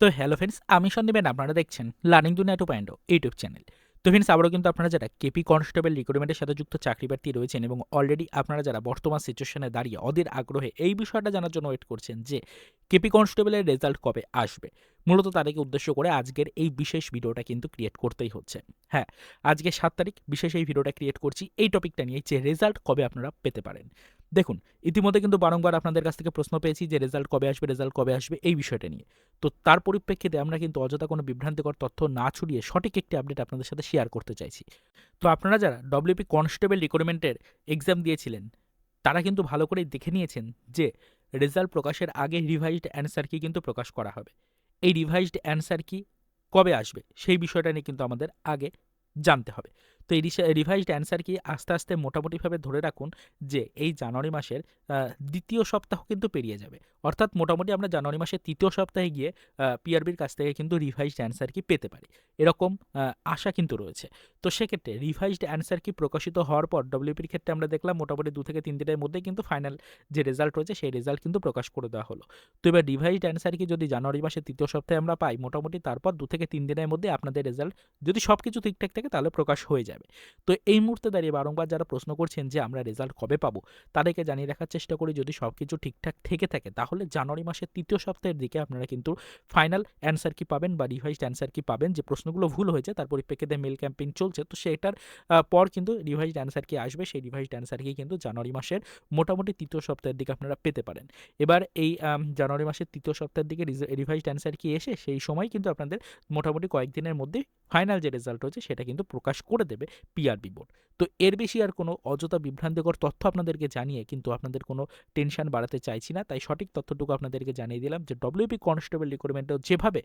তো hello friends আমি সন্দীপেন আপনারা দেখছেন learning Duniya two point YouTube channel তো ফ্রেন্ডস আবারও কিন্তু আপনারা যারা কেপি কনস্টেবল রিক্রুটমেন্টের সাথে যুক্ত চাকরি প্রার্থী রয়েছেন এবং অলরেডি আপনারা যারা বর্তমান সিচুয়েশনে দাঁড়িয়ে অধীর আগ্রহে এই বিষয়টা জানার জন্য ওয়েট করছেন যে কেপি কনস্টেবলের রেজাল্ট কবে আসবে, মূলত তাদেরকে উদ্দেশ্য করে আজকের এই বিশেষ ভিডিওটা কিন্তু ক্রিয়েট করতেই হচ্ছে। হ্যাঁ আজকে সাত তারিখ, বিশেষ এই ভিডিওটা ক্রিয়েট করছি। এই টপিকটা নিয়ে যে রেজাল্ট কবে আপনারা পেতে পারেন। দেখুন, ইতিমধ্যে কিন্তু বারংবার আপনাদের কাছ থেকে প্রশ্ন পেয়েছি যে রেজাল্ট কবে আসবে রেজাল্ট কবে আসবে, এই বিষয়টা নিয়ে। তো তার পরিপ্রেক্ষিতে আমরা কিন্তু অযথা কোনো বিভ্রান্তিকর তথ্য না ছড়িয়ে সঠিক একটি আপডেট আপনাদের সাথে শেয়ার করতে চাইছি। তো আপনারা যারা ডব্লিউপি কনস্টেবল রিক্রুটমেন্টের এক্সাম দিয়েছিলেন, তারা কিন্তু ভালো করেই দেখে নিয়েছেন যে রেজাল্ট প্রকাশের আগে রিভাইজড অ্যান্সার কি কিন্তু প্রকাশ করা হবে। এই রিভাইজড অ্যান্সার কি কবে আসবে, সেই বিষয়টা নিয়ে কিন্তু আমাদের আগে জানতে হবে। তো এই রিভাইজড অ্যান্সার কি আস্তে আস্তে মোটামুটিভাবে ধরে রাখুন যে এই জানুয়ারি মাসের দ্বিতীয় সপ্তাহ কিন্তু পেরিয়ে যাবে। অর্থাৎ মোটামুটি আমরা জানুয়ারি মাসের তৃতীয় সপ্তাহে গিয়ে পিআরবির কাছ থেকে কিন্তু রিভাইজড অ্যান্সার কি পেতে পারি। এরকম আশা কিন্তু রয়েছে। তো সেক্ষেত্রে রিভাইজড অ্যান্সার কি প্রকাশিত হওয়ার পর ডব্লিউপির ক্ষেত্রে আমরা দেখলাম মোটামুটি দু থেকে তিন দিনের মধ্যে কিন্তু ফাইনাল যে রেজাল্ট রয়েছে সেই রেজাল্ট কিন্তু প্রকাশ করে দেওয়া হলো। তো এবার রিভাইজড অ্যান্সার কি যদি জানুয়ারি মাসের তৃতীয় সপ্তাহে আমরা পাই, মোটামুটি তারপর দু থেকে তিন দিনের মধ্যে আপনাদের রেজাল্ট যদি সব কিছু ঠিকঠাক থাকে তাহলে প্রকাশ হয়ে যাবে। তো এই মুহূর্তে দাঁড়িয়ে বারংবার যারা প্রশ্ন করছেন যে আমরা রেজাল্ট কবে পাবো, তাদেরকে জানিয়ে রাখার চেষ্টা করি যদি সব কিছু ঠিকঠাক থেকে থাকে, তাহলে জানুয়ারি মাসের তৃতীয় সপ্তাহের দিকে আপনারা কিন্তু ফাইনাল অ্যান্সার কি পাবেন বা রিভাইজড অ্যান্সার কি পাবেন, যে প্রশ্নগুলো ভুল হয়েছে, তার পরিপ্রেক্ষিতে মেল ক্যাম্পেইন চলছে, তো সেটার পর কিন্তু রিভাইজড অ্যান্সার কি আসবে, সেই রিভাইজড অ্যান্সার কি কিন্তু জানুয়ারি মাসের মোটামুটি তৃতীয় সপ্তাহের দিকে আপনারা পেতে পারেন। এবার এই জানুয়ারি মাসের তৃতীয় সপ্তাহের দিকে রিভাইজড অ্যান্সার কি এসে, সেই সময় কিন্তু আপনাদের মোটামুটি কয়েকদিনের মধ্যে ফাইনাল যে রেজাল্ট হয়েছে সেটা কিন্তু প্রকাশ করে দেবে পিআরবি বোর্ড তো এর বেশি আর কোনো অযথা বিভ্রান্তিকর তথ্য আপনাদেরকে জানিয়ে কিন্তু আপনাদের কোনো টেনশন বাড়াতে চাইছি না। তাই সঠিক তথ্যটুকু আপনাদেরকে জানিয়ে দিলাম যে ডব্লিউপি কনস্টেবল রিক্রুটমেন্টেও যেভাবে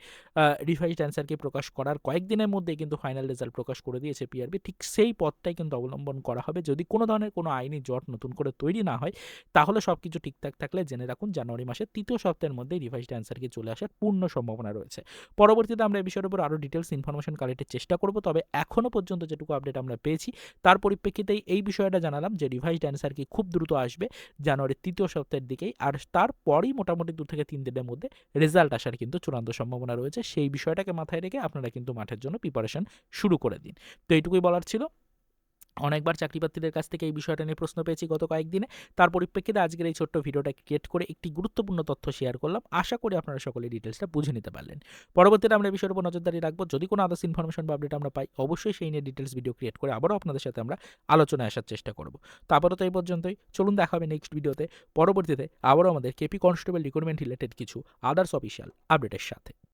রিভাইজড অ্যান্সারকে প্রকাশ করার কয়েকদিনের মধ্যেই কিন্তু ফাইনাল রেজাল্ট প্রকাশ করে দিয়েছে পিআরবি ঠিক সেই পথটাই কিন্তু অবলম্বন করা হবে। যদি কোনো ধরনের কোনো আইনি জট নতুন করে তৈরি না হয়, তাহলে সব কিছু ঠিকঠাক থাকলে জেনে রাখুন জানুয়ারি মাসের তৃতীয় সপ্তাহের মধ্যেই রিভাইজড অ্যান্সারকে চলে আসার পূর্ণ সম্ভাবনা রয়েছে। পরবর্তীতে আমরা এই বিষয়ের উপর আরও ডিটেলস ইনফরমেশন কালেক্টের চেষ্টা করব। তবে এখনও পর্যন্ত যেটুকু আপডেট আমরা পেয়েছি, তার পরিপ্রেক্ষিতেই এই বিষয়টা জানালাম যে রিভাইজড অ্যান্সার কি খুব দ্রুত আসবে জানুয়ারির তৃতীয় সপ্তাহের দিকেই। আর তারপরই মোটামুটি দু থেকে তিন দিনের মধ্যে রেজাল্ট আসার কিন্তু চূড়ান্ত সম্ভাবনা রয়েছে। সেই বিষয়টাকে মাথায় রেখে আপনারা কিন্তু মাঠের জন্য প্রিপারেশন শুরু করে দিন। তো এইটুকুই বলার ছিল। অনেকবার চাকরি প্রার্থীদের কাছ থেকে এই বিষয়টা নিয়ে প্রশ্ন পেয়েছি গত কয়েকদিনে। তার পরিপ্রেক্ষিতে আজকের এই ছোট্ট ভিডিওটা ক্রিয়েট করে একটি গুরুত্বপূর্ণ তথ্য শেয়ার করলাম। আশা করি আপনারা সকলে ডিটেলসটা বুঝে নিতে পারলেন। পরবর্তীতে আমরা বিষয়ের উপর নজরদারি রাখব। যদি কোনো আদার্স ইনফরমেশন বা আপডেট আমরা পাই, অবশ্যই সেই নিয়ে ডিটেলস ভিডিও ক্রিয়েট করে আবারও আপনাদের সাথে আমরা আলোচনায় আসার চেষ্টা করব। তো আপাতত এই পর্যন্তই। চলুন দেখা হবে নেক্সট ভিডিওতে পরবর্তীতে আবারও আমাদের কেপি কনস্টেবল রিক্রুটমেন্ট রিলেটেড কিছু আদার্স অফিসিয়াল আপডেটের সাথে।